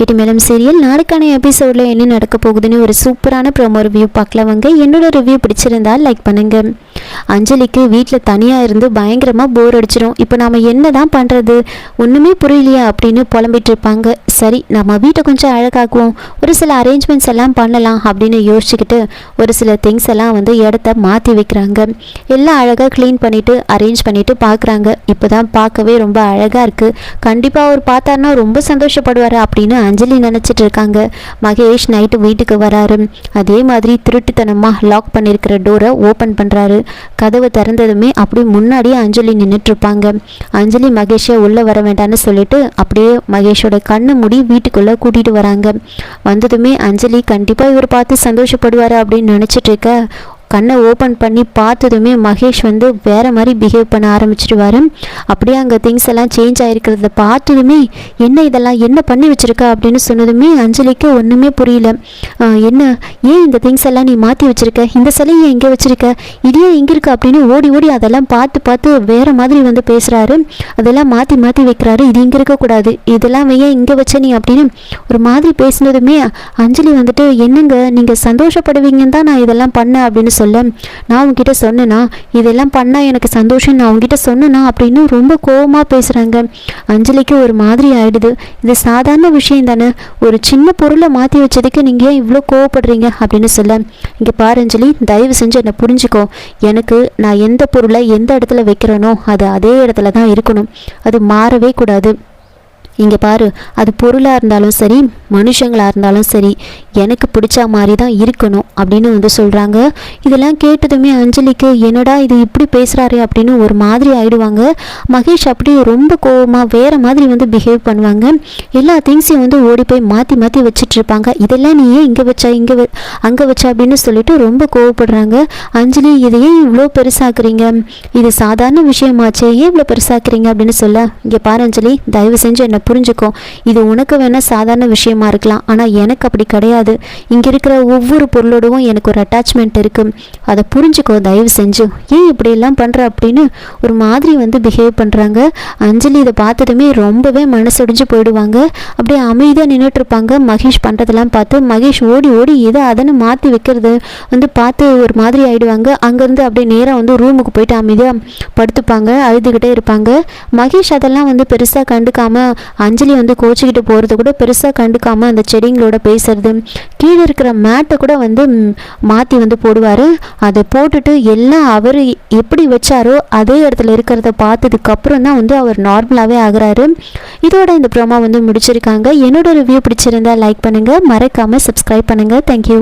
கெட்டி madam serial நாளைக்கான எபிசோடில் என்ன நடக்க போகுதுன்னு ஒரு சூப்பரான ப்ரோமோ ரிவ்யூ பார்க்கலவங்க என்னோட ரிவ்யூ பிடிச்சிருந்தா லைக் பண்ணுங்க. அஞ்சலிக்கு வீட்டில் தனியாக இருந்து பயங்கரமாக போர் அடிச்சிடும் இப்போ நாம் என்ன தான் பண்ணுறது ஒன்றுமே புரியலையா அப்படின்னு புலம்பிட்டு இருப்பாங்க. சரி நம்ம வீட்டை கொஞ்சம் அழகாக்குவோம். ஒரு சில அரேஞ்ச்மெண்ட்ஸ் எல்லாம் பண்ணலாம் அப்படின்னு யோசிச்சுக்கிட்டு ஒரு சில திங்ஸ் எல்லாம் வந்து இடத்த மாற்றி வைக்கிறாங்க. எல்லாம் அழகாக க்ளீன் பண்ணிவிட்டு அரேஞ்ச் பண்ணிவிட்டு பார்க்குறாங்க இப்போ தான் பார்க்கவே ரொம்ப அழகாக இருக்குது கண்டிப்பாக அவர் பார்த்தாருன்னா ரொம்ப சந்தோஷப்படுவார் அப்படின்னு அஞ்சலி நினச்சிட்டு இருக்காங்க மகேஷ் நைட்டு வீட்டுக்கு வராரு. அதே மாதிரி திருட்டுத்தனமாக லாக் பண்ணியிருக்கிற டோரை ஓப்பன் பண்ணுறாரு கதவை திறந்ததுமே அப்படி முன்னாடியே அஞ்சலி நின்றுட்டுருப்பாங்க அஞ்சலி மகேஷை உள்ளே வர வேண்டாம்னு சொல்லிட்டு அப்படியே மகேஷோட கண்ணு மூடி வீட்டுக்குள்ளே கூட்டிகிட்டு வராங்க. வந்ததுமே அஞ்சலி கண்டிப்பாக இவர் பார்த்து சந்தோஷப்படுவார் அப்படின்னு நினச்சிட்டு இருக்க கண்ணை ஓப்பன் பண்ணி பார்த்ததுமே மகேஷ் வந்து வேற மாதிரி பிஹேவ் பண்ண ஆரம்பிச்சிடுவார். அப்படியே அங்கே திங்ஸ் எல்லாம் சேஞ்ச் ஆகிருக்கிறத பார்த்ததுமே என்ன இதெல்லாம் என்ன பண்ணி வச்சிருக்க அப்படின்னு சொன்னதுமே அஞ்சலிக்கு ஒன்றுமே புரியல. ஆஹ் என்ன ஏன் இந்த திங்ஸ் எல்லாம் நீ மாற்றி வச்சிருக்க? இந்த சிலையை எங்கே வச்சிருக்க? இதே எங்கே இருக்கு அப்படின்னு ஓடி ஓடி அதெல்லாம் பார்த்து பார்த்து வேற மாதிரி வந்து பேசுகிறாரு அதெல்லாம் மாற்றி மாற்றி வைக்கிறாரு. இது இங்கே இருக்கக்கூடாது இதெல்லாம் ஏன் இங்கே வச்ச நீ அப்படின்னு ஒரு மாதிரி பேசினதுமே அஞ்சலி வந்துட்டு என்னங்க நீங்கள் சந்தோஷப்படுவீங்கன்னு தான் நான் இதெல்லாம் பண்ணேன் அப்படின்னு சொல்ல நான் உங்ககிட்ட சொன்னேனா? இதெல்லாம் பண்ணால் எனக்கு சந்தோஷம். நான் உங்ககிட்ட சொன்னேனா? அப்படின்னு ரொம்ப கோவமாக பேசுகிறாங்க அஞ்சலிக்கு ஒரு மாதிரி ஆயிடுது. இது சாதாரண விஷயம் தானே. ஒரு சின்ன பொருளை மாற்றி வச்சதுக்கு நீங்கள் ஏன் இவ்வளோ கோவப்படுறீங்க? அப்படின்னு சொல்ல இங்கே பாரு அஞ்சலி தயவு செஞ்சு என்னை புரிஞ்சுக்கோ. எனக்கு நான் எந்த பொருளை எந்த இடத்துல வைக்கிறேனோ அது அதே இடத்துல தான் இருக்கணும். அது மாறவே கூடாது. இங்கே பாரு அது பொருளாக இருந்தாலும் சரி மனுஷங்களாக இருந்தாலும் சரி எனக்கு பிடிச்ச மாதிரி தான் இருக்கணும் அப்படின்னு வந்து சொல்கிறாங்க இதெல்லாம் கேட்டதுமே அஞ்சலிக்கு என்னடா இது இப்படி பேசுகிறாரு அப்படின்னு ஒரு மாதிரி ஆயிடுவாங்க. மகேஷ் அப்படியே ரொம்ப கோவமாக வேறு மாதிரி வந்து பிஹேவ் பண்ணுவாங்க. எல்லா திங்ஸையும் வந்து ஓடி போய் மாற்றி மாற்றி வச்சுட்ருப்பாங்க இதெல்லாம் நீ ஏன் இங்கே வச்சா இங்கே அங்கே வச்சா அப்படின்னு சொல்லிட்டு ரொம்ப கோவப்படுறாங்க. அஞ்சலி இதை ஏன் இவ்வளோ பெருசாக்குறீங்க? இது சாதாரண விஷயமாச்சே ஏன் இவ்வளோ பெருசாக்குறீங்க அப்படின்னு சொல்ல இங்கே பாரு அஞ்சலி தயவு செஞ்சு என்னை புரிஞ்சுக்கோ. இது உனக்கு வேணால் சாதாரண விஷயமா இருக்கலாம். ஆனால் எனக்கு அப்படி கிடையாது. இங்கே இருக்கிற ஒவ்வொரு பொருளோடவும் எனக்கு ஒரு அட்டாச்மெண்ட் இருக்குது அதை புரிஞ்சுக்கோ தயவு செஞ்சு. ஏன் இப்படியெல்லாம் பண்ணுற அப்படின்னு ஒரு மாதிரி வந்து பிஹேவ் பண்ணுறாங்க அஞ்சலி இதை பார்த்ததுமே ரொம்பவே மனசொடிஞ்சு போயிடுவாங்க. அப்படியே அமைதியாக நின்றுட்டு இருப்பாங்க மகேஷ் பண்ணுறதெல்லாம் பார்த்து மகேஷ் ஓடி ஓடி இதை அதனை மாற்றி வைக்கிறது வந்து பார்த்து ஒரு மாதிரி ஆகிடுவாங்க அங்கேருந்து அப்படியே நேராக வந்து ரூமுக்கு போயிட்டு அமைதியாக படுத்துப்பாங்க அழுதுகிட்டே இருப்பாங்க. மகேஷ் அதெல்லாம் வந்து பெருசாக கண்டுக்காமல் அஞ்சலி வந்து கோச்சிக்கிட்டு போகிறது கூட பெருசாக கண்டுக்காமல் அந்த செடிங்களோட பேசுறது. கீழே இருக்கிற மேட்டை கூட வந்து மாற்றி வந்து போடுவார். அதை போட்டுட்டு எல்லாம் அவர் எப்படி வச்சாரோ அதே இடத்துல இருக்கிறத பார்த்ததுக்கப்புறம் தான் வந்து அவர் நார்மலாகவே ஆகிறாரு. இதோட இந்த ப்ரோமா வந்து முடிச்சிருக்காங்க. என்னோட ரிவ்யூ பிடிச்சிருந்தா லைக் பண்ணுங்கள் மறக்காமல் சப்ஸ்கிரைப் பண்ணுங்கள் தேங்க்யூ